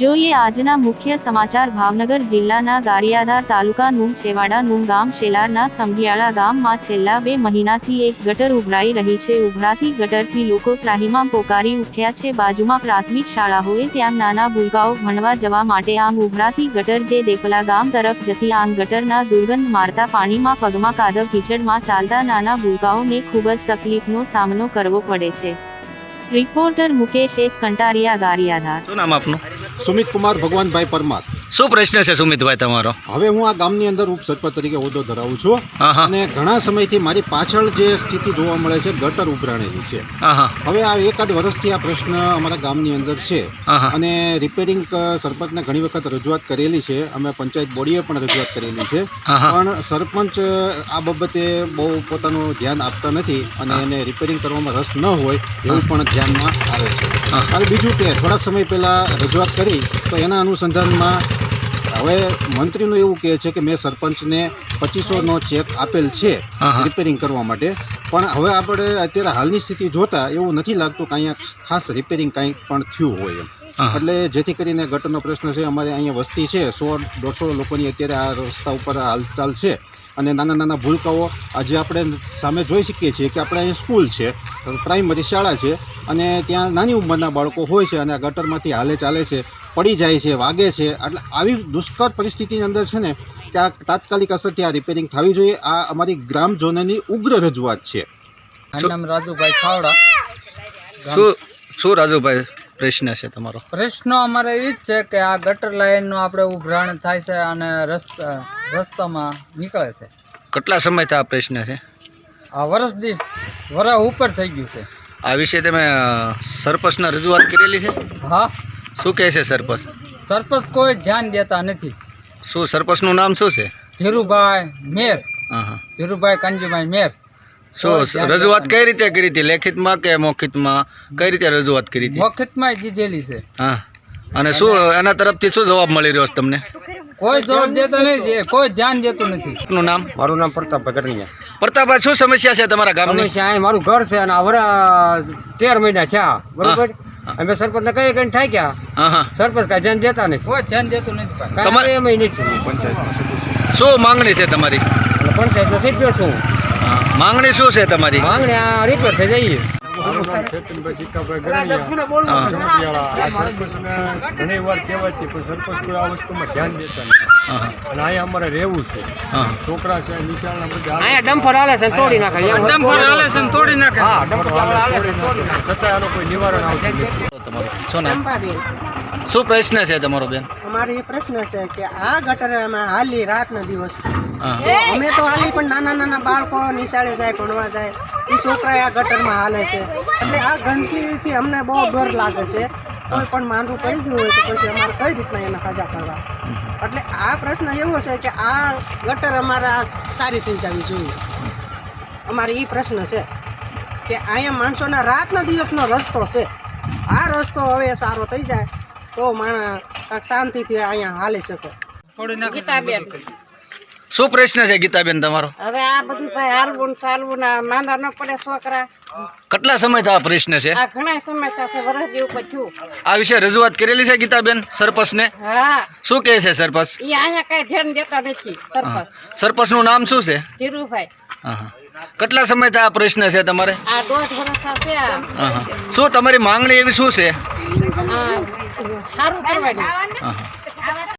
જોઈએ આજના મુખ્ય સમાચાર. ભાવનગર જિલ્લાના ગારિયાધાર તાલુકાનું છેવાડાનું ગામ શેલારના સંભિયાળા ગામમાં છેલ્લા બે મહિનાથી એક ગટર ઉભરાઈ રહી છે. ઉભરાતી ગટરથી લોકો ત્રાહીમાં પોકારી ઉઠ્યા છે. બાજુમાં પ્રાથમિક શાળા હોય ત્યાં નાના ભૂલકાઓ ભણવા જવા માટે આમ ઉભરાતી ગટર જે દેપલા ગામ તરફ જતી આમ ગટરના દુર્ગંધ મારતા પાણીમાં પગમાં કાદવ કીચડમાં ચાલતા નાના ભૂલકાઓને ખૂબ જ તકલીફનો સામનો કરવો પડે છે. Reporter Mukesh S. Kantariya, Gariadhar. શું નામ આપનું? સુમિત કુમાર ભગવાનભાઈ પરમાર. શું પ્રશ્ન છે સુમિતભાઈ તમારો? હવે હું આ ગામની અંદર ઉપસરપંચ તરીકે હોદ્દો ધરાવું છું અને ઘણા સમયથી મારી પાછળ જે સ્થિતિ જોવા મળે છે ગટર ઉભરાણેલી છે. હવે આ એકાદ વર્ષથી આ પ્રશ્ન અમારા ગામની અંદર છે. અને રિપેરિંગ સરપંચને ઘણી વખત રજૂઆત કરેલી છે. અમે પંચાયત બોડીએ પણ રજૂઆત કરેલી છે. પણ સરપંચ આ બાબતે બહુ પોતાનું ધ્યાન આપતા નથી અને એને રિપેરિંગ કરવામાં રસ ન હોય એવું પણ ધ્યાનમાં આવે છે. અને બીજું કે થોડાક સમય પહેલાં રજૂઆત કરી તો એના અનુસંધાનમાં હવે મંત્રીનું એવું કહે છે કે મેં સરપંચને પચીસોનો ચેક આપેલ છે રિપેરિંગ કરવા માટે. પણ હવે આપણે અત્યારે હાલની સ્થિતિ જોતા એવું નથી લાગતું કે અહીંયા ખાસ રિપેરિંગ કાંઈ પણ થયું હોય એમ. એટલે જેથી કરીને ગટરનો પ્રશ્ન છે અમારે અહીંયા વસ્તી છે સો દોઢસો લોકોની અત્યારે આ રસ્તા ઉપર હાલચાલ છે. અને નાના નાના ભૂલકાઓ આજે આપણે સામે જોઈ શકીએ છીએ કે આપણે અહીંયા સ્કૂલ છે પ્રાઇમરી શાળા છે અને ત્યાં નાની ઉંમરના બાળકો હોય છે અને આ ગટરમાંથી હાલે ચાલે છે. પડી જાય છે વાગે છે. એટલે આવી દુષ્કર પરિસ્થિતિની અંદર છે ને કે આ તાત્કાલિક અસરથી આ રિપેરિંગ થવી જોઈએ. આ અમારી ગ્રામજનોની ઉગ્ર રજૂઆત છે. નામ રાજુભાઈ છાવડા શું શું રાજુભાઈ પ્રશ્ન છે તમારો? પ્રશ્ન અમારે એ જ છે કે આ ગટર લાઈનનું આપણે ઉભરાણ થાય છે અને રસ્તા રસ્તામાં નીકળે છે. કેટલા સમયથી આ પ્રશ્ન છે? આ વર્ષ દિવસ વરા ઉપર થઈ ગયું છે. આ વિશે તમે સરપંચને રજૂઆત કરેલી છે? હા. શું કહે છે સરપંચ? સરપંચ કોઈ ધ્યાન દેતા નથી. શું સરપંચનું નામ શું છે? ધીરુભાઈ મેર. હા હા. ધીરુભાઈ કાનજીભાઈ મેર. શું રજૂઆત કઈ રીતે કરી હતી? લેખિતમાં કે મૌખિતમાં કઈ રીતે રજૂઆત કરી હતી? મફતમાં દીધેલી છે. હા. અને શું એના તરફથી શું જવાબ મળી રહ્યો છે તમને? કોઈ જવાબ દેતો નથી કોઈ ધ્યાન દેતું નથી. આપનું નામ? મારું નામ પ્રતાપભાઈ ગઢડિયા પ્રતાપભાઈ શું સમસ્યા છે તમારા ગામની? સમસ્યા અહીં મારું ઘર છે અને હવે વરા તેર મહિના છે બરોબર. અમે સરપંચને કઈ કઈ થાય ગયા. હા હા સરપંચ કાંઈ ધ્યાન દેતા નથી કોઈ ધ્યાન દેતું નથી તમારે- કાંઈ એમ નથી શું માંગણી છે તમારી? પંચાયતનો સભ્ય છું. માંગણી શું છે તમારી? માંગણી આ રિપેર થઈ જઈએ. ઘણી વાર કહેવાય છે પણ સરપંચ કોઈ આ વસ્તુમાં ધ્યાન દેતા નથી. અને અહીંયા અમારે રહેવું છે. હા. છોકરા છે નિશાળના બધા અહીંયા ડમ્ફર હાલે છે તોડી નાખે ડમ્પર હાલે છે તોડી નાખે હા ડમ્ફર હાલે છે છોડી નાખે. કોઈ નિવારણ આવતું નથી. તમારું. શું નામ ચંપાબેન. શું પ્રશ્ન છે તમારો બેન? અમારો એ પ્રશ્ન છે કે આ ગટરમાં હાલી રાતના દિવસ અમે તો હાલી પણ નાના નાના બાળકો નિશાળે જાય ભણવા જાય. એ છોકરા આ ગટરમાં હાલે છે. એટલે આ ગંદકીથી અમને બહુ ડર લાગે છે. કોઈ પણ માંદું પડી ગયું હોય તો પછી અમારે કઈ રીતના એને સજા કરવા? એટલે આ પ્રશ્ન એવો છે કે આ ગટર અમારે આ સારી થઈ જવી જોઈએ. અમારે એ પ્રશ્ન છે કે અહીંયા માણસોના રાતના દિવસનો રસ્તો છે. આ રસ્તો હવે સારો થઈ જાય તો માણા કાંક શાંતિથી અહીંયા હાલી શકે. ગીતાબેન. શું પ્રશ્ન છે ગીતાબેન તમારો? હવે આ બધું ભાઈ હાલવું ચાલવું ને માંદા ન પડે છોકરા. કેટલા સમયથી આ પ્રશ્ન છે? આ ઘણા સમય થશે વરસ જેવું પછી આ વિશે રજૂઆત કરેલી છે ગીતાબેન સરપંચને? હા. શું કહે છે સરપંચ? એ અહીંયા કઈ ધ્યાન દેતા નથી સરપંચ. સરપંચનું નામ શું છે? ધીરુભાઈ. કેટલા સમયથી આ પ્રશ્ન છે તમારે? શું તમારી માંગણી એવી શું છે? સારું કરવાની.